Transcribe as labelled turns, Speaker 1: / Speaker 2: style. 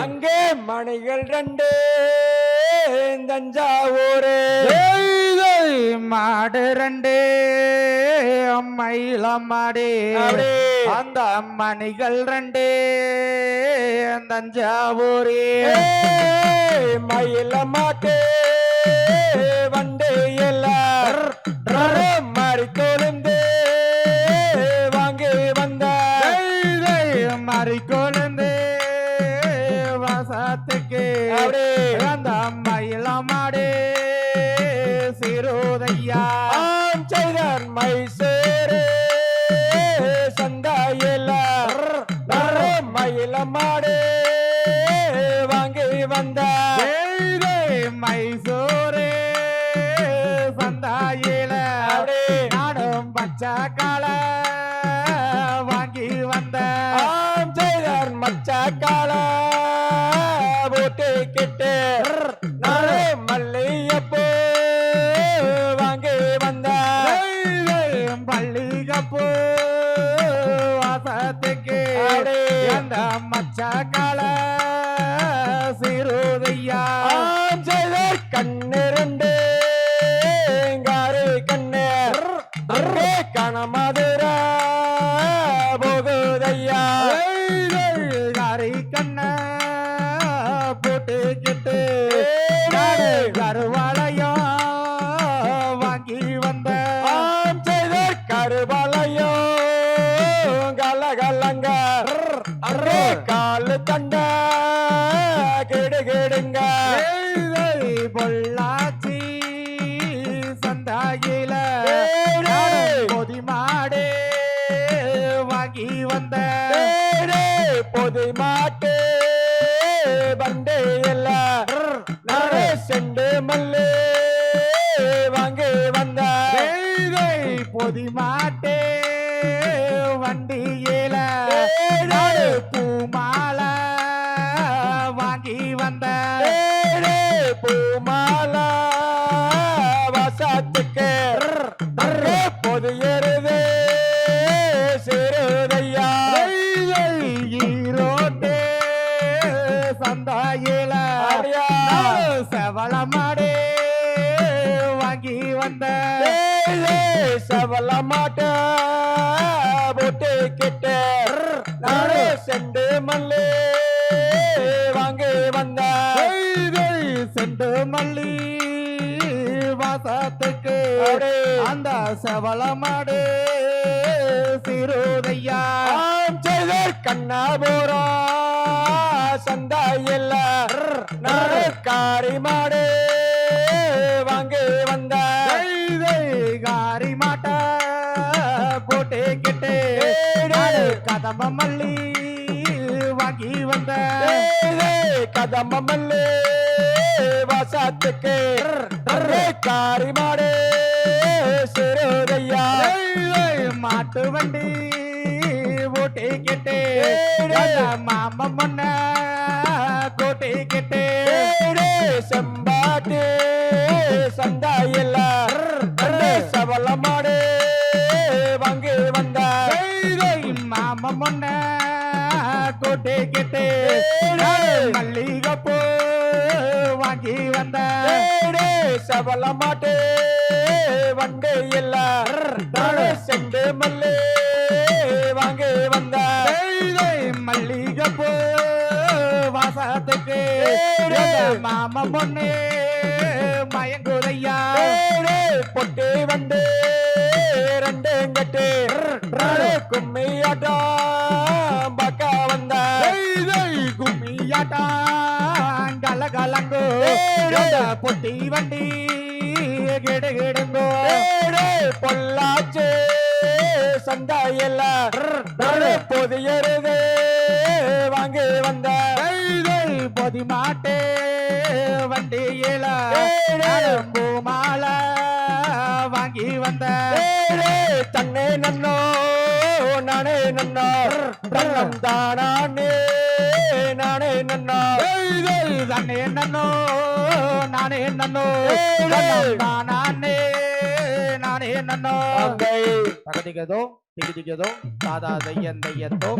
Speaker 1: அங்கே மணிகள் ரெண்டு தஞ்சாவூர்
Speaker 2: மாடு ரெண்டு மயிலம் மாடு. அந்த மணிகள் ரெண்டு தஞ்சாவூரே
Speaker 1: மயில மாட்டு வண்டு எல்லாம் மாறி கொழுந்து வாங்கி வந்த.
Speaker 2: மாறி கொழுந்து வசத்துக்கு
Speaker 1: அப்படி.
Speaker 2: அந்த மயிலம் மாடு சிறுதையா
Speaker 1: செய்தான் மைசூரு சந்தாயில மயில மாடு வாங்கி வந்த
Speaker 2: மைசூரு சந்தாயில. நானும் பச்சை கால வாங்கி வந்த
Speaker 1: ஆம் செய்தான் வாங்கி வந்த
Speaker 2: பொது
Speaker 1: மாட்டு பண்டே இல்ல நானே செண்டு மல்லு வாங்கி வந்த
Speaker 2: பொதி மாட்டு வண்டியில பூமாலை வாங்கி வந்த
Speaker 1: பூமாலா வசத்துக்கு பொது எருது
Speaker 2: நானும் செவள மாடு வாங்கி வந்த
Speaker 1: ஏழே சவல மாட்ட போட்டு கிட்ட செண்டு மல்லு வாங்கி வந்த.
Speaker 2: செண்டு மல்லி வாசத்துக்கு. அந்த செவள மாடு சிறுதையா?
Speaker 1: செய்தர் கண்ணாபுரா சந்தாயில் நானே காரி மாடு வாங்கி வந்த.
Speaker 2: காரி மாட்ட போட்டுக்கிட்டு
Speaker 1: ஏய்,
Speaker 2: நாடு கதம்ப மல்லி வாங்கி வந்த.
Speaker 1: கதம்ப மல்லு வசத்துக்கு. காரி மாடு
Speaker 2: மாட்டு வண்டி ஓட்டிக்கிட்டு மாம முன்ன கூட்டிக்கிட்டு
Speaker 1: செம்பாட்டு சந்தாயில் சவல மாடு வாங்கி வந்த.
Speaker 2: மாம முன்ன கூட்டிக்கிட்டு மல்லிகைப்பூ வாங்கி வந்த.
Speaker 1: ஏடே. சவல மாட்டு வண்டு நானே செண்டு மல்லு வாங்கி வந்த
Speaker 2: மல்லிகைப்பூ வாசத்துக்கு
Speaker 1: ஏய்,
Speaker 2: மாம பொண்ணு மயங்குதையா?
Speaker 1: பொட்டு வந்து ரெண்டு கட்டு நானே கும்மியாட்டம் பக்க வந்த.
Speaker 2: கும்மியாட்டா கலகலங்கோ பொட்டி வண்டி கிடு கிடுங்கோ
Speaker 1: ஏடே பொள்ளாச்சு சந்தாயில் பொதியருது வாங்கி வந்த
Speaker 2: பொதி மாட்டு வண்டியில
Speaker 1: ஏய்,
Speaker 2: மாலை வாங்கி வந்த.
Speaker 1: தன்னே நன்னோ நானே நன்னோ தன்னம் தானே நானே நன்னோ.
Speaker 2: தன்னே நன்னோ நானே நன்னோ. நானே நானே நன்னோ. தகதிகதோ திகிதிகதோ தாதா தையன் தையத்தோ